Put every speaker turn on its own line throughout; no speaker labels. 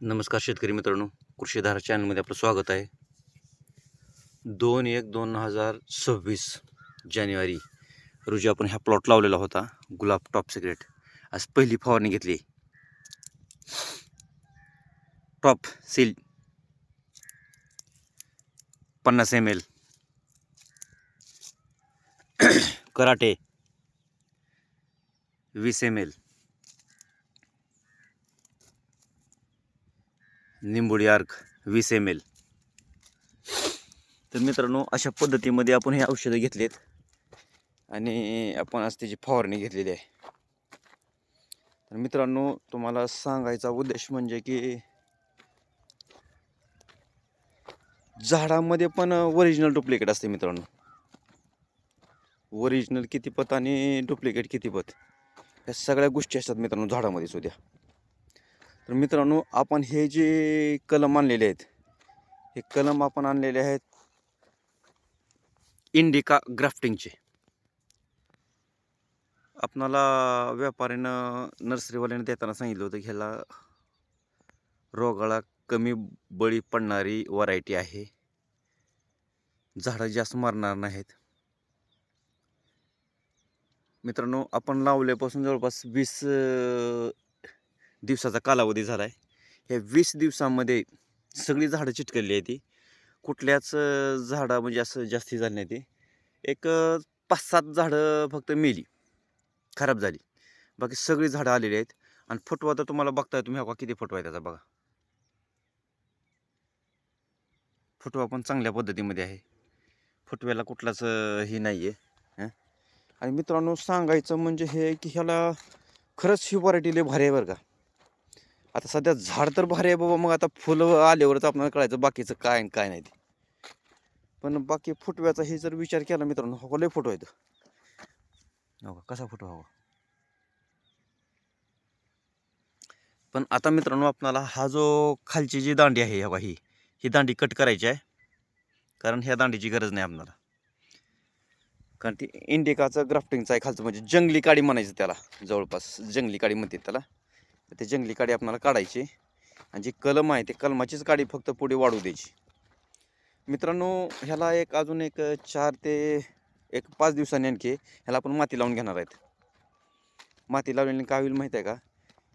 नमस्कार शेतकरी मित्रांनो. कृषीधारा चॅनलमध्ये आपलं स्वागत आहे. दोन एक दोन हजार सव्वीस जानेवारी रोजी आपण ह्या प्लॉट लावलेला होता गुलाब टॉप सिक्रेट आज पहिली फवारणी घेतली टॉप सील पन्नास एम एल कराटे. वीस एम एल निंबोडी आर्क वीस एम एल तर मित्रांनो अशा पद्धतीमध्ये आपण हे औषधं घेतलेत. आणि आपण आज त्याची फवारणी घेतलेली आहे. तर मित्रांनो तुम्हाला सांगायचा उद्देश म्हणजे की झाडामध्ये पण ओरिजिनल डुप्लिकेट असते मित्रांनो. ओरिजिनल किती पत आणि डुप्लिकेट किती पत? ह्या सगळ्या गोष्टी असतात मित्रांनो झाडामध्ये सुद्धा. तर मित्रांनो आपण हे जे कलम आणलेले आहेत हे कलम आपण आणलेले आहेत इंडिका ग्राफ्टिंगचे. आपणाला व्यापाऱ्यानं नर्सरीवाल्यानं देताना सांगितलं होतं की ह्याला रोगाला कमी बळी पडणारी व्हरायटी आहे. झाडं जास्त मारणार नाहीत. मित्रांनो आपण लावल्यापासून जवळपास वीस दिवसाचा कालावधी झाला आहे ह्या वीस दिवसामध्ये सगळी झाडं चिटकलेली आहे ती. कुठल्याच झाडा झाडं म्हणजे असं जास्ती झाली नाही ती. एक पाच सात झाडं फक्त मेली. खराब झाली. बाकी सगळी झाडं आलेली आहेत. आणि फुटवा तर तुम्हाला बघताय तुम्ही हवा किती फुटवा आहे त्याचा बघा. फुटवा पण चांगल्या पद्धतीमध्ये आहे. फुटव्याला कुठलाच हे नाही आहे आणि मित्रांनो सांगायचं म्हणजे हे की ह्याला खरंच ही व्हरायटी लय भारी आहे बरं का. आता सध्या झाड तर भारी आहे बाबा मग आता फुलं आल्यावरच आपल्याला कळायचं बाकीचं काय आणि काय नाही ते. पण बाकी फुटव्याचा हे जर विचार केला मित्रांनो हो लय फोटो येतं हो का कसा फुटवा हवा पण आता मित्रांनो आपणाला हा जो खालची जी दांडी आहे हवा ही ही दांडी कट करायची आहे. कारण ह्या दांडीची गरज नाही आपणाला. कारण ती इंडिकाचं ग्राफ्टिंगचं आहे खालचं म्हणजे जंगली काडी म्हणायचं त्याला जवळपास जंगली काडी म्हणतात त्याला. ते जंगली काडी आपल्याला काढायची. आणि जी कलम आहे ते कलमाचीच काडी फक्त पुढे वाढू द्यायची. मित्रांनो ह्याला एक अजून एक चार ते एक पाच दिवसांनी आणखी ह्याला आपण माती लावून घेणार आहेत. माती लावल्याने काय होईल माहीत आहे का?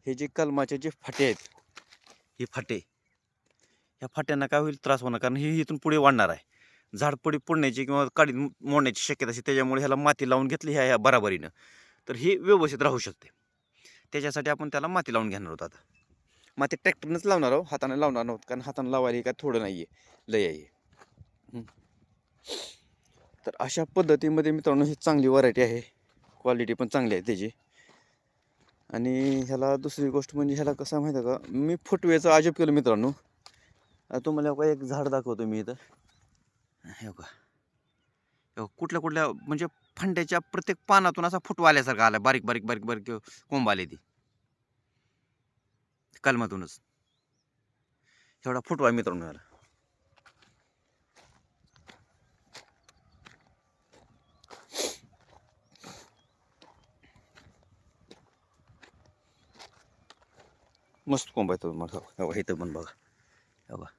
हे जे कलमाचे जे फाटे आहेत हे फाटे ह्या फाट्यांना काय होईल? त्रास होणार. कारण हे इथून पुढे वाढणार आहे. झाड पुढे पुडण्याची किंवा काडी मोडण्याची शक्यता असते त्याच्यामुळे ह्याला माती लावून घेतली ह्या ह्या बराबरीनं. तर हे व्यवस्थित राहू शकते. त्याच्यासाठी आपण त्याला माती लावून घेणार आहोत आता. माती ट्रॅक्टरनंच लावणार आहोत हाताने लावणार नव्हत कारण हाताने लावायला काय थोडं नाही आहे लय आहे. तर अशा पद्धतीमध्ये मित्रांनो ही चांगली व्हरायटी आहे. क्वालिटी पण चांगली आहे त्याची. आणि ह्याला दुसरी गोष्ट म्हणजे ह्याला कसं माहिती आहे का मी फुटवेचं अजब केलं मित्रांनो. तुम्हाला एक झाड दाखवतो मी इथं. हे बघा, कुठल्या कुठल्या म्हणजे फंड्याच्या प्रत्येक पानातून असा फुटवा आल्यासारखा आला बारीक बारीक बारीक बारीक कोंब आले ती. कलमातूनच. एवढा फुटवा मित्रांनो याला. मस्त कोंब आहे तो मला हे तर पण बघा. हे बघा.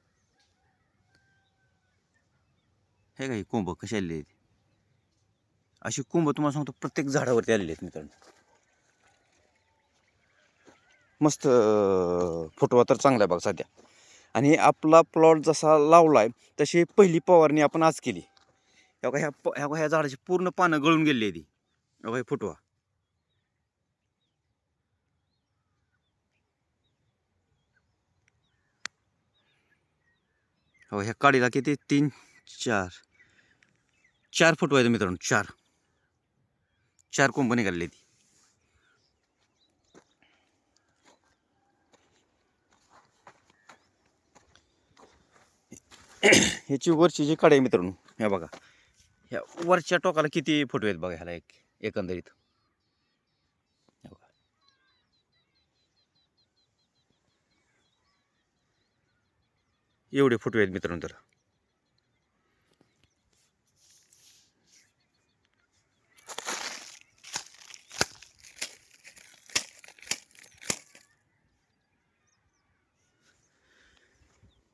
हे का कोंब कशी अशी कुंभ तुम्हाला सांगतो प्रत्येक झाडावरती आलेली आहेत मित्रांनो. मस्त अं, फुटवा तर चांगला आहे बघा सध्या. आणि आपला प्लॉट जसा लावला आहे तशी पहिली फवारणी आपण आज केली. हे ह्या प- ह्या ह्या झाडाची पूर्ण पानं गळून गेलेली आहे ती हे फुटवा हो ह्या काडीला किती? तीन चार. चार फुटवा आहेत मित्रांनो चार. चार कोंब काढली ती ह्याची वरची जी काढ आहे मित्रांनो ह्या बघा. ह्या वरच्या टोकाला किती फोटो आहेत बघा ह्याला एक एकंदरीत. बघा. एवढे फोटो आहेत मित्रांनो तर.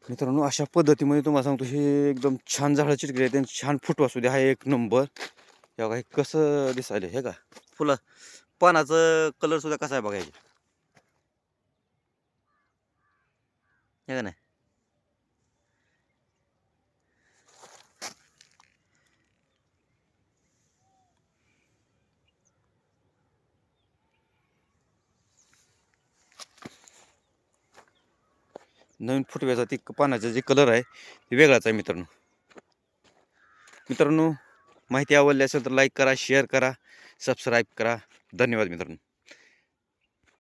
मित्रांनो अशा पद्धतीमध्ये तुम्हाला सांगतो हे एकदम छान झाडं चिटकले त्यांनी छान फुटवा असू दे हा एक नंबर. या बघा हे कसं दिसायलं हे का? फुलं. पानाचं कलर सुद्धा कसा आहे बघा हे का नाही? नवीन फुटव्याचा ती पानाचा जे कलर आहे ते वेगळाच आहे मित्रांनो. मित्रांनो माहिती आवडली असेल तर लाईक करा शेअर करा सबस्क्राईब करा. धन्यवाद मित्रांनो.